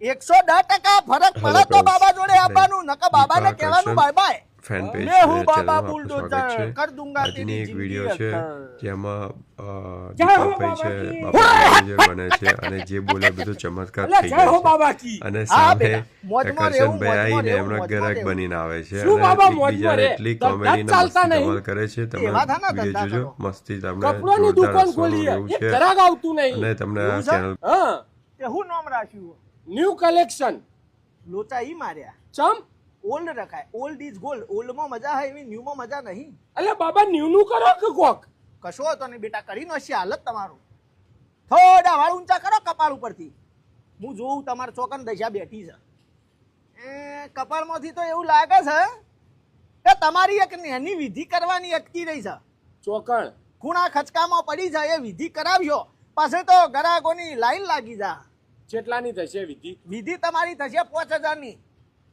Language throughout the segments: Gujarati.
એકસો દસ ટકા ફરક પડે તો બાબા જોડે આવવાનું નકર બાબાને કહેવાનું બાય બાય ફેન પેજ હું બાબા બુલડોઝર કર દૂંગા તેરી એક વીડિયો છે જેમાં દીપકભાઈ છે બાબા. બને છે અને જે બોલે બધું ચમત્કાર થઈ જય છે. અને સામે આવીને એમના ગ્રાહક બનીને આવે છે અને એકબીજાને એટલી ધંધા કોમેડી ને ચાલતા મસ્તી નહીં. ધમાલ કરે છે. તમે વીડિયો જોજો. મસ્તી તમને જોરદાર છે. અને તમને આ ચેનલ હું નામ રાખ્યું? ન્યુ કલેક્શન લોચા ઈ માર્યા. ચમ? ઓલ્ડ રખાય. ઓલ્ડ ઇઝ ગોલ્ડ ઓલ્ડમાં મજા હે એવી ન્યૂમાં મજા નહીં. અલ્યા બાબા ન્યુ નું કરો કે કોક? કશો હતો ને બેટા કરી નો હાલત તમારું. થોડા વાળ ઊંચા કરો કપાળ ઉપરથી. હું જોઉં તમારા ચોકન દશા બેઠી છે. એ કપાળમાંથી તો એવું લાગે છે કે તમારી એક નેની વિધિ કરવાની અટકી રહી છે. ચોકણ. ખૂણા ખચકામાં પડી જાય એ વિધિ કરાવ્યો પાસે તો ગરાકોની લાઈન લાગી જા. જેટલાની થશે વિધિ. વિધિ તમારી થશે પાંચ હજારની.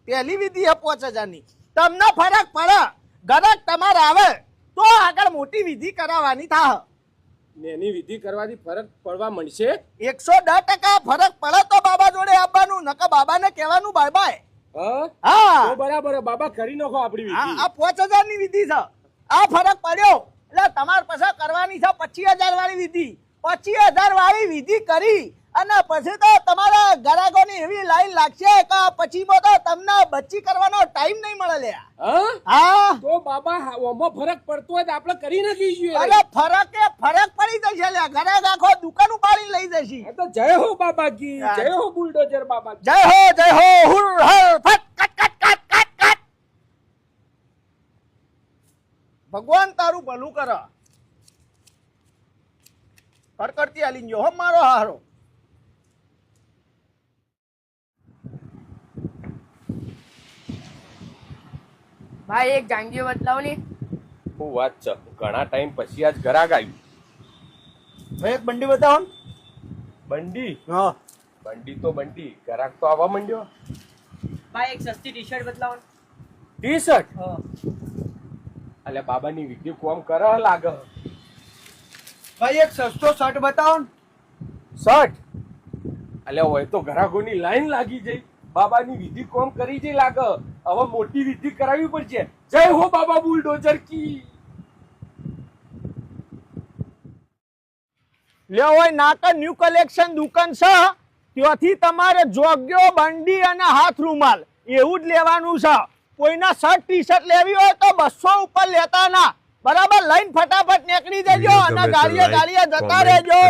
પહેલી વિધિ છે પાંચ હજારની. તમને ફરક પડે. ગ્રાહક તમારે આવે તો આગળ મોટી વિધિ કરાવવાની થા નેની વિધિ કરવાથી ફરક પડવા મળશે? એકસો દસ ટકા ફરક પડે તો બાબા જોડે આવવાનું નકર બાબાને કહેવાનું બાય બાય હા? બરાબર બાબા કરી નાખો આપણી વિધિ. આ પાંચ હજારની વિધિ છે. આ ફરક પડ્યો. એટલે તમારે પાછા કરવાની છે પચીસ હજાર વાળી વિધિ. પચીસ હજાર વાળી વિધિ કરી. અને પછી તો તમારા ગ્રાહકોની એવી લાઈન લાગશે કે પછી તો તમને બચ્ચી કરવાનો ટાઈમ નહીં મળે લે. હા? તો બાબા ઓમાં ફરક પડતો હોય તો આપણે કરી નાખીશું અરે ફરક એ ફરક પડી જશે લે. ગ્રાહક આખો દુકાન ઉપાડી લઈ જશે. તો જય હો બાબા કી જય હો બુલડોઝર બાબા જય હો જય હો હુર હર ફટ કટ કટ કટ કટ કટ. ભગવાન તારું ભલું કર. કડકડતી આલી ગયો હો મારો હારો. ભાઈ એક જાંગીઓ બદલાવો ને. હું વાત છે. ઘણા ટાઈમ પછી આજ ઘરાક આવ્યું. ભાઈ એક બંડી બતાવો ને. બંડી? હા. બંડી તો બંડી. ઘરાક તો આવવા માંડ્યો. ભાઈ એક સસ્તી ટી શર્ટ બદલાવો ટી શર્ટ હા. અલે બાબાની વિધિ કોમ કર લાગે. ભાઈ એક સસ્તો શર્ટ બતાવો ને. શર્ટ? અલે હોય તો ઘરાકોની લાઈન લાગી જઈ બાબાની વિધિ કોમ કરી જઈ લાગે હવે મોટી વિધિ કરાવવી પડશે જય હો બાબા બુલડોઝર કી લ્યો હોય નાકા ન્યુ કલેક્શન દુકાન છે ત્યાંથી તમારે જોગ્યો બંડી અને હાથ રૂમાલ એવું જ લેવાનું છે કોઈના શર્ટ ટી શર્ટ લેવી હોય તો બસો ઉપર લેતા ના બરાબર લઈને ફટાફટ નીકળી જજો અને ગાડીએ ગાડીએ જતા રહેજો